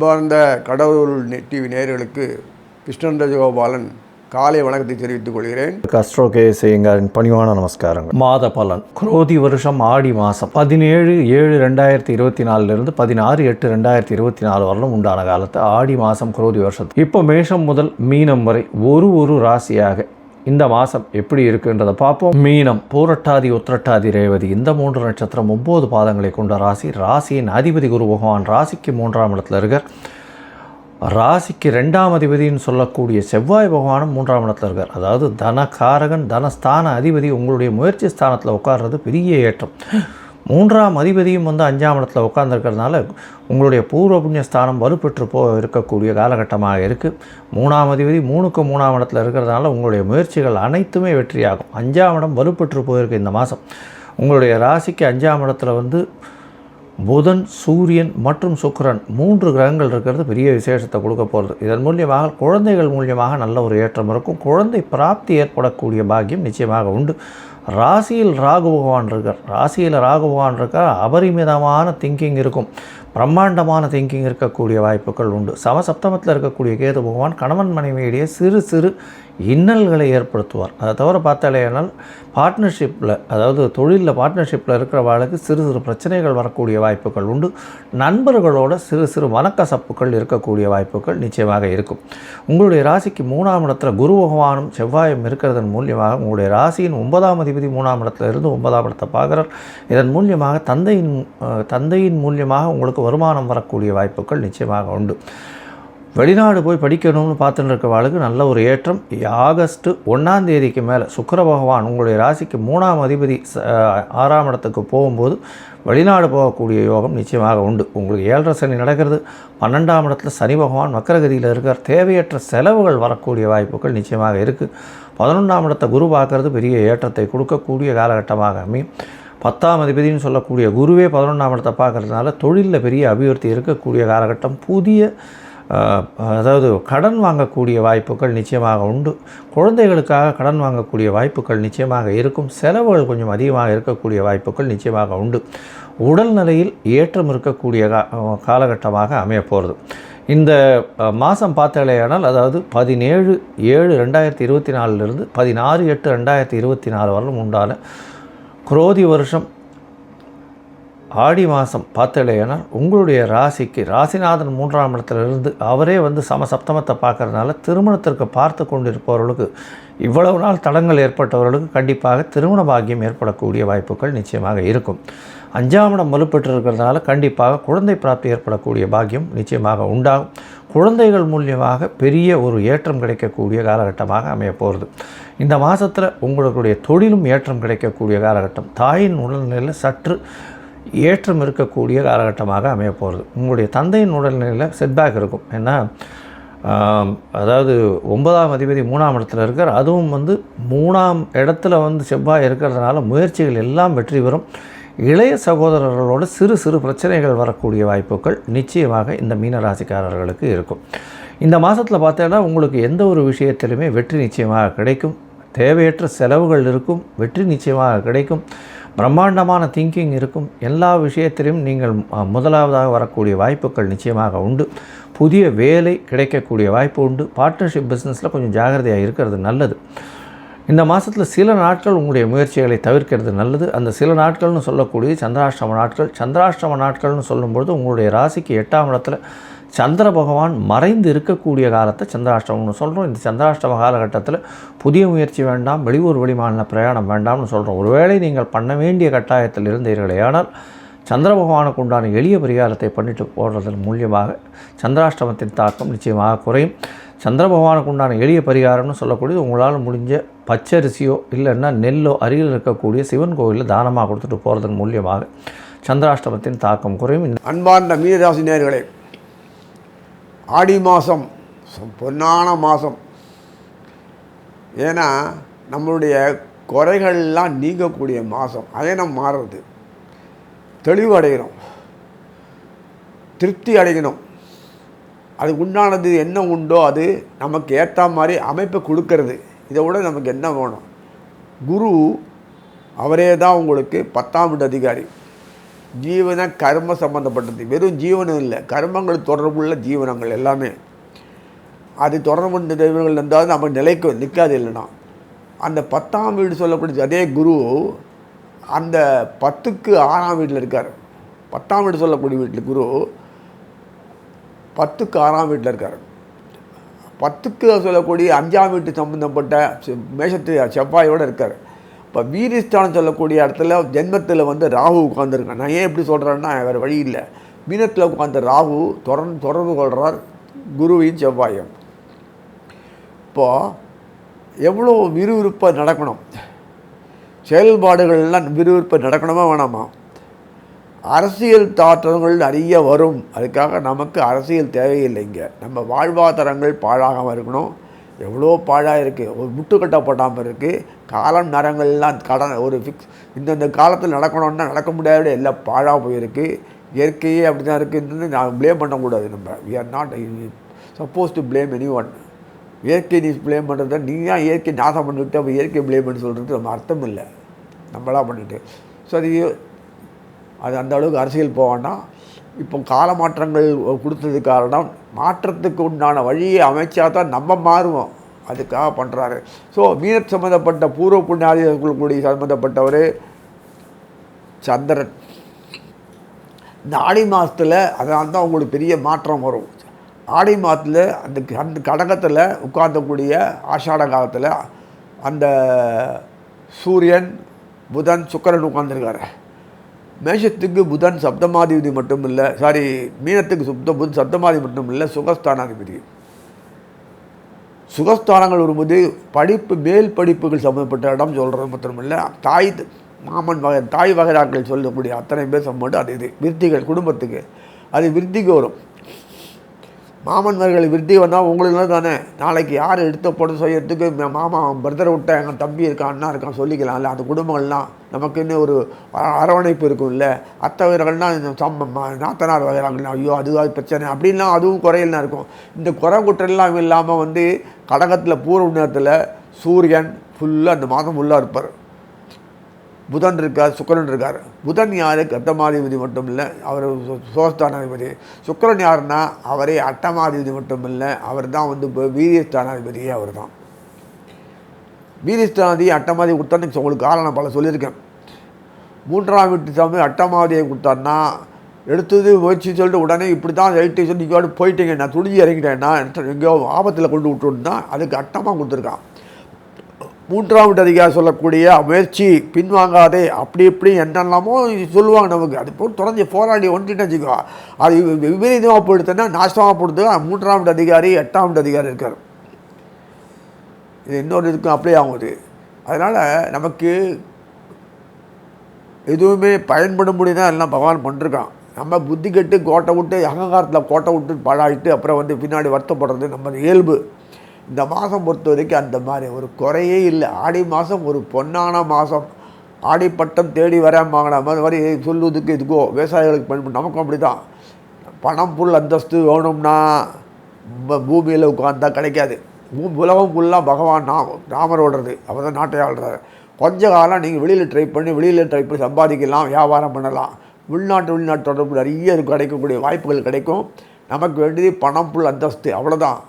அன்பார்ந்த கடவுள் டிவி நேயர்களுக்கு கிருஷ்ணன் ராஜகோபாலன் காலை வணக்கத்தை தெரிவித்துக் கொள்கிறேன். கஸ்ட்ரோ கே செய்யுங்காரின் பணிவான நமஸ்காரங்கள். மாத பலன். குரோதி வருஷம் ஆடி மாதம் பதினேழு ஏழு ரெண்டாயிரத்தி இருபத்தி நாலுலேருந்து பதினாறு எட்டு ரெண்டாயிரத்தி இருபத்தி நாலு வரலும் உண்டான காலத்து ஆடி மாதம் குரோதி வருஷம் இப்போ மேஷம் முதல் மீனம் வரை ஒரு ஒரு ராசியாக இந்த மாதம் எப்படி இருக்குன்றதை பார்ப்போம். மீனம் பூரட்டாதி உத்திரட்டாதி ரேவதி இந்த மூன்று நட்சத்திரம் ஒம்பது பாதங்களை கொண்ட ராசி. ராசியின் அதிபதி குரு பகவான் ராசிக்கு மூன்றாம் இடத்துல இருக்கார். ராசிக்கு ரெண்டாம் அதிபதின்னு சொல்லக்கூடிய செவ்வாய் பகவானும் மூன்றாம் இடத்துல இருக்கார். அதாவது தனகாரகன் தனஸ்தான அதிபதி உங்களுடைய முயற்சி ஸ்தானத்தில் உட்கார்றது பெரிய ஏற்றம். மூன்றாம் அதிபதியும் வந்து அஞ்சாம் இடத்துல உட்காந்துருக்கிறதுனால உங்களுடைய பூர்வ புண்ணிய ஸ்தானம் வலுப்பெற்று போ இருக்கக்கூடிய காலகட்டமாக இருக்குது மூணாம் அதிபதி மூணுக்கு மூணாம் இடத்துல இருக்கிறதுனால உங்களுடைய முயற்சிகள் அனைத்துமே வெற்றியாகும். அஞ்சாம் இடம் வலுப்பெற்று போயிருக்கு இந்த மாதம் உங்களுடைய ராசிக்கு அஞ்சாம் இடத்துல வந்து புதன் சூரியன் மற்றும் சுக்கிரன் மூன்று கிரகங்கள் இருக்கிறது. பெரிய விசேஷத்தை கொடுக்க போகிறது இதன் மூலியமாக குழந்தைகள் மூலியமாக நல்ல ஒரு ஏற்றம் இருக்கும். குழந்தை பிராப்தி ஏற்படக்கூடிய பாக்கியம் நிச்சயமாக உண்டு. ராசியில் ராகு பகவான் இருக்கார். ராசியில் ராகு பகவான் இருக்கார் அபரிமிதமான திங்கிங் இருக்கும். பிரம்மாண்டமான திங்கிங் இருக்கக்கூடிய வாய்ப்புகள் உண்டு. சமசப்தமத்தில் இருக்கக்கூடிய கேது பகவான் கணவன் மனைவியிடையே சிறு சிறு இன்னல்களை ஏற்படுத்துவார். அதை தவிர பார்த்தாலேனால் பார்ட்னர்ஷிப்பில் அதாவது தொழிலில் பார்ட்னர்ஷிப்பில் இருக்கிறவாளுக்கு சிறு சிறு பிரச்சனைகள் வரக்கூடிய வாய்ப்புகள் உண்டு. நண்பர்களோட சிறு சிறு மனக்கசப்புகள் இருக்கக்கூடிய வாய்ப்புகள் நிச்சயமாக இருக்கும். உங்களுடைய ராசிக்கு மூணாம் இடத்துல குரு பகவானும் செவ்வாயும் இருக்கிறதன் மூலியமாக உங்களுடைய ராசியின் ஒன்பதாம் அதிபதி மூணாம் இடத்துல இருந்து ஒன்பதாம் இடத்தை பார்க்குறார். இதன் மூலியமாக தந்தையின் தந்தையின் மூலியமாக உங்களுக்கு வருமானம் வரக்கூடிய வாய்ப்புகள் நிச்சயமாக உண்டு. வெளிநாடு போய் படிக்கணும்னு பார்த்துட்டு இருக்கிறவாளுக்கு நல்ல ஒரு ஏற்றம். ஆகஸ்ட்டு ஒன்றாம் தேதிக்கு மேலே சுக்கர பகவான் உங்களுடைய ராசிக்கு மூணாம் அதிபதி ச- ஆறாம் இடத்துக்கு போகும்போது வெளிநாடு போகக்கூடிய யோகம் நிச்சயமாக உண்டு. உங்களுக்கு ஏழரை சனி நடக்கிறது. பன்னெண்டாம் இடத்துல சனி பகவான் மக்கரகதியில் இருக்கார். தேவையற்ற செலவுகள் வரக்கூடிய வாய்ப்புகள் நிச்சயமாக இருக்குது பதினொன்றாம் இடத்தை குரு பார்க்கறது பெரிய ஏற்றத்தை கொடுக்கக்கூடிய காலகட்டமாக அமையும். பத்தாம் அதிபதினு சொல்லக்கூடிய குருவே பதினொன்றாம் இடத்தை பார்க்கறதுனால தொழிலில் பெரிய அபிவிருத்தி இருக்கக்கூடிய காலகட்டம். புதிய அதாவது கடன் வாங்கக்கூடிய வாய்ப்புகள் நிச்சயமாக உண்டு. குழந்தைகளுக்காக கடன் வாங்கக்கூடிய வாய்ப்புகள் நிச்சயமாக இருக்கும். செலவுகள் கொஞ்சம் அதிகமாக இருக்கக்கூடிய வாய்ப்புகள் நிச்சயமாக உண்டு. உடல்நிலையில் ஏற்றம் இருக்கக்கூடிய கா காலகட்டமாக அமையப்போகிறது இந்த மாதம் பார்த்தாலேயானால் அதாவது பதினேழு ஏழு ரெண்டாயிரத்தி இருபத்தி நாலுலேருந்து பதினாறு எட்டு ரெண்டாயிரத்தி இருபத்தி நாலு வரலும் உண்டான குரோதி வருஷம் ஆடி மாதம் பார்த்தலையானால் உங்களுடைய ராசிக்கு ராசிநாதன் மூன்றாம் இடத்துலேருந்து அவரே வந்து சமசப்தமத்தை பார்க்கறதுனால திருமணத்திற்கு பார்த்து கொண்டிருப்பவர்களுக்கு இவ்வளவு நாள் தடங்கள் ஏற்பட்டவர்களுக்கு கண்டிப்பாக திருமண பாக்கியம் ஏற்படக்கூடிய வாய்ப்புகள் நிச்சயமாக இருக்கும். அஞ்சாம் இடம் வலுப்பெற்று இருக்கிறதுனால கண்டிப்பாக குழந்தை பிராப்தி ஏற்படக்கூடிய பாக்கியம் நிச்சயமாக உண்டாகும். குழந்தைகள் மூலியமாக பெரிய ஒரு ஏற்றம் கிடைக்கக்கூடிய காலகட்டமாக அமைய போகிறது இந்த மாதத்தில் உங்களுடைய தொழிலும் ஏற்றம் கிடைக்கக்கூடிய காலகட்டம். தாயின் உடல்நிலையில் சற்று ஏற்றம் இருக்கக்கூடிய காலகட்டமாக அமைய போகிறது. உங்களுடைய தந்தையின் உடல்நிலையில் செட்பேக் இருக்கும். ஏன்னா அதாவது ஒன்பதாம் அதிபதி மூணாம் இடத்துல இருக்கார். அதுவும் வந்து மூணாம் இடத்துல வந்து செவ்வாய் இருக்கிறதுனால முயற்சிகள் எல்லாம் வெற்றி பெறும். இளைய சகோதரர்களோட சிறு சிறு பிரச்சனைகள் வரக்கூடிய வாய்ப்புகள் நிச்சயமாக இந்த மீனராசிக்காரர்களுக்கு இருக்கும். இந்த மாதத்தில் பார்த்தீங்கன்னா உங்களுக்கு எந்த ஒரு விஷயத்திலுமே வெற்றி நிச்சயமாக கிடைக்கும். தேவையற்ற செலவுகள் இருக்கும். வெற்றி நிச்சயமாக கிடைக்கும். பிரம்மாண்டமான திங்கிங் இருக்கும். எல்லா விஷயத்திலும் நீங்கள் முதலாவதாக வரக்கூடிய வாய்ப்புகள் நிச்சயமாக உண்டு. புதிய வேலை கிடைக்கக்கூடிய வாய்ப்பு உண்டு. பார்ட்னர்ஷிப் பிஸ்னஸில் கொஞ்சம் ஜாகிரதையாக இருக்கிறது நல்லது. இந்த மாதத்தில் சில நாட்கள் உங்களுடைய முயற்சிகளை தவிர்க்கிறது நல்லது. அந்த சில நாட்கள்னு சொல்லக்கூடியது சந்திராஷ்டம நாட்கள். சந்திராஷ்டம நாட்கள்னு சொல்லும்பொழுது உங்களுடைய ராசிக்கு எட்டாம் இடத்துல சந்திர பகவான் மறைந்து இருக்கக்கூடிய காலத்தை சந்திராஷ்டமம்னு சொல்கிறோம் இந்த சந்திராஷ்டம காலகட்டத்தில் புதிய முயற்சி வேண்டாம் வெளியூர் வெளிமாநில பிரயாணம் வேண்டாம்னு சொல்கிறோம் ஒருவேளை நீங்கள் பண்ண வேண்டிய கட்டாயத்தில் இருந்தீர்களே ஆனால் சந்திர பகவானுக்கு உண்டான எளிய பரிகாரத்தை பண்ணிட்டு போடுறதன் மூலியமாக சந்திராஷ்டமத்தின் தாக்கம் நிச்சயமாக குறையும். சந்திர பகவானுக்கு உண்டான எளிய பரிகாரம்னு சொல்லக்கூடியது உங்களால் முடிஞ்ச பச்சரிசியோ இல்லைன்னா நெல்லோ அருகில் இருக்கக்கூடிய சிவன் கோவிலில் தானமாக கொடுத்துட்டு போகிறதன் மூலியமாக சந்திராஷ்டமத்தின் தாக்கம் குறையும். இந்த அன்பார்ந்த மீனராசி ஆடி மாதம் பொன்னான மாதம் ஏன்னா நம்மளுடைய குறைகள்லாம் நீங்கக்கூடிய மாதம் அயனம் மாறுறது. தெளிவு அடைகிறோம் திருப்தி அடையணும். அதுக்கு உண்டானது என்ன உண்டோ அது நமக்கு ஏற்ற மாதிரி அமைப்பை கொடுக்கறது. இதை விட நமக்கு என்ன வேணும்? குரு அவரே தான் உங்களுக்கு பத்தாம் வீட்டு அதிகாரி. ஜீவன கர்ம சம்பந்தப்பட்டது. வெறும் ஜீவனம் இல்லை. கர்மங்கள் தொடர்புள்ள ஜீவனங்கள் எல்லாமே. அது தொடர்பு தெய்வங்கள் இருந்தால் நம்ம நிலைக்கு நிற்காது இல்லைன்னா. அந்த பத்தாம் வீடு சொல்லக்கூடிய அதே குரு அந்த பத்துக்கு ஆறாம் வீட்டில் இருக்கார். பத்தாம் வீடு சொல்லக்கூடிய வீட்டில் குரு பத்துக்கு ஆறாம் வீட்டில் இருக்கார். பத்துக்கு சொல்லக்கூடிய அஞ்சாம் வீட்டு சம்பந்தப்பட்ட செ- மேஷத்து செவ்வாயோடு இருக்கார். இப்போ வீரிஷ்டான்னு சொல்லக்கூடிய இடத்துல ஜென்மத்தில் வந்து ராகு உட்காந்துருக்கேன் நான் ஏன் எப்படி சொல்கிறேன்னா வேறு வழி இல்லை. மீனத்தில் உட்காந்த ராகு தொடர்ந்து தொடர்பு கொள்கிறார் குருவையும் செவ்வாயும். இப்போது எவ்வளோ விறுவிறுப்பாக நடக்கணும்? செயல்பாடுகள்லாம் விறுவிறுப்பாக நடக்கணுமா வேணாமா? அரசியல் தாற்றங்கள் நிறைய வரும். அதுக்காக நமக்கு அரசியல் தேவையில்லைங்க நம்ம வாழ்வாதாரங்கள் பாழாகாமல் இருக்கணும். எவ்வளோ பாழாக இருக்குது ஒரு முட்டுக்கட்டை போடாமல் இருக்குது காலம் நேரங்கள்லாம் கடன் ஒரு ஃபிக்ஸ் இந்தந்த காலத்தில் நடக்கணும்னா நடக்க முடியாத எல்லாம் பாழாக போயிருக்கு. இயற்கையே அப்படி தான் இருக்குன்னு நான் ப்ளேம் பண்ணக்கூடாது நம்ம. We are not supposed to blame anyone இயற்கை நீ ப்ளேம் பண்ணுறத நீ ஏன் இயற்கை நாசம் பண்ணிவிட்டு அப்போ இயற்கை ப்ளேம் பண்ணி சொல்கிறது நம்ம அர்த்தம் இல்லை. நம்மளாக பண்ணிட்டு. ஸோ அது அது அந்த அளவுக்கு அரசியல் போக இப்போ கால மாற்றங்கள் கொடுத்தது காரணம் மாற்றத்துக்கு உண்டான வழியை அமைச்சா தான் நம்ம மாறுவோம். அதுக்காக பண்ணுறாரு ஸோ மீன சம்மந்தப்பட்ட பூர்வ புண்ணியாதிகள் கூடிய சம்மந்தப்பட்டவர் சந்திரன். இந்த ஆடி மாதத்தில் அதனால தான் உங்களுக்கு பெரிய மாற்றம் வரும். ஆடி மாதத்தில் அந்த அந்த கடகத்தில் உட்கார்ந்தக்கூடிய ஆஷாட காலத்தில் அந்த சூரியன் புதன் சுக்கரன் உட்கார்ந்துருக்காரு. மேஷத்துக்கு புதன் சப்தமாதிபதி மட்டும் இல்லை சாரி மீனத்துக்கு சுப்த புதன் சப்தமாதி மட்டும் இல்லை சுகஸ்தானாதிபதி. சுகஸ்தானங்கள் வரும்போது படிப்பு மேல் படிப்புகள் சம்மந்தப்பட்ட இடம் சொல்கிறது மட்டுமில்லை தாய் மாமன் வகை தாய் வகைராக்கள் சொல்லக்கூடிய அத்தனை பேர் சம்மந்தம் அது இது விருத்திகள் குடும்பத்துக்கு. அது விருத்திக்கு வரும். மாமன் விருத்தி வந்தால் உங்களுக்கு தானே? நாளைக்கு யார் எடுத்த படம் செய்யறதுக்கு மாமா பிரதரை விட்ட எங்கள் தம்பி இருக்கான் அண்ணா இருக்கான் சொல்லிக்கலாம்ல. அந்த குடும்பங்கள்லாம் நமக்குன்னு ஒரு அரவணைப்பு இருக்கும்ல. அத்தை வகைகள்லாம் இந்த சம்ம ம- நாத்தனார் வகைறாங்களா ஐயோ அது பிரச்சனை அப்படின்லாம் அதுவும் குறையலாம் இருக்கும். இந்த குறை குற்றெல்லாம் இல்லாமல் வந்து கடகத்தில் பூர்வ நேரத்தில் சூரியன் ஃபுல்லாக அந்த மாதம் ஃபுல்லாக இருப்பார். புதன் இருக்கார் சுக்கரன் இருக்கார். புதன் யார்? அட்டமாதிபதி மட்டும் இல்லை அவர் சோஸ்தானாதிபதி. சுக்கரன் யாருன்னா அவரே அட்டமாதிபதி மட்டும் இல்லை அவர் தான் வந்து இப்போ வீரியஸ்தானாதிபதியே அவர் தான் வீரியஸ்தானாதிபதி அட்டமாதி கொடுத்தான்னு உங்களுக்கு காரணம் பல சொல்லியிருக்கேன். மூன்றாம் வீட்டு சாமி அட்டமாதியை கொடுத்தாருன்னா எடுத்தது முயற்சி சொல்லிட்டு உடனே இப்படி தான் ரைட்டு சொல்லி இங்கோடு போயிட்டீங்க நான் துணிஞ்சு இறங்கிட்டேன்னா எங்கேயோ ஆபத்தில் கொண்டு விட்டுருந்தா அதுக்கு அட்டமாக கொடுத்துருக்கான். மூன்றாவது அதிகாரம் அதிகாரி சொல்லக்கூடிய முயற்சி பின்வாங்காதே அப்படி இப்படி என்னெல்லாமோ சொல்லுவாங்க நமக்கு. அது போல் தொடர்ந்து போராடி ஒன்றுட்டு வச்சுக்கோ அது விபரீதமாக போயிடுதுன்னா நாசமாக போடுது மூன்றாவது அதிகாரி எட்டாவது அதிகாரி இருக்கார். இது இன்னொரு இதுக்கும் அப்ளை ஆகுது. அதனால் நமக்கு எதுவுமே பயன்பட முடியுதான் எல்லாம் பகவான் பண்ணிருக்கான். நம்ம புத்தி கெட்டு கோட்டை விட்டு அகங்காரத்தில் கோட்டை விட்டு பழாயிட்டு அப்புறம் வந்து பின்னாடி வருத்தப்படுறது நம்ம இயல்பு. இந்த மாதம் பொறுத்த வரைக்கும் அந்த மாதிரி ஒரு குறையே இல்லை. ஆடி மாதம் ஒரு பொன்னான மாதம். ஆடி பட்டம் தேடி வராமாங்கடா மாதிரி மாதிரி சொல்லுவதுக்கு இதுக்கோ விவசாயிகளுக்கு பயன்படும் நமக்கும் அப்படி தான் பணம் புல் அந்தஸ்து வேணும்னா பூமியில் உட்காந்தா கிடைக்காது. பூ உலகம் ஃபுல்லாக பகவான் நாம் ராமர் ஓடுறது. அவர் தான் நாட்டை ஆள்றாரு. கொஞ்ச காலம் நீங்கள் வெளியில் ட்ரை பண்ணி வெளியில் ட்ரை பண்ணி சம்பாதிக்கலாம் வியாபாரம் பண்ணலாம். உள்நாட்டு உள்நாட்டு தொடர்பு நிறைய கிடைக்கக்கூடிய வாய்ப்புகள் கிடைக்கும். நமக்கு வேண்டியது பணம் புல் அந்தஸ்து. அவ்வளோதான்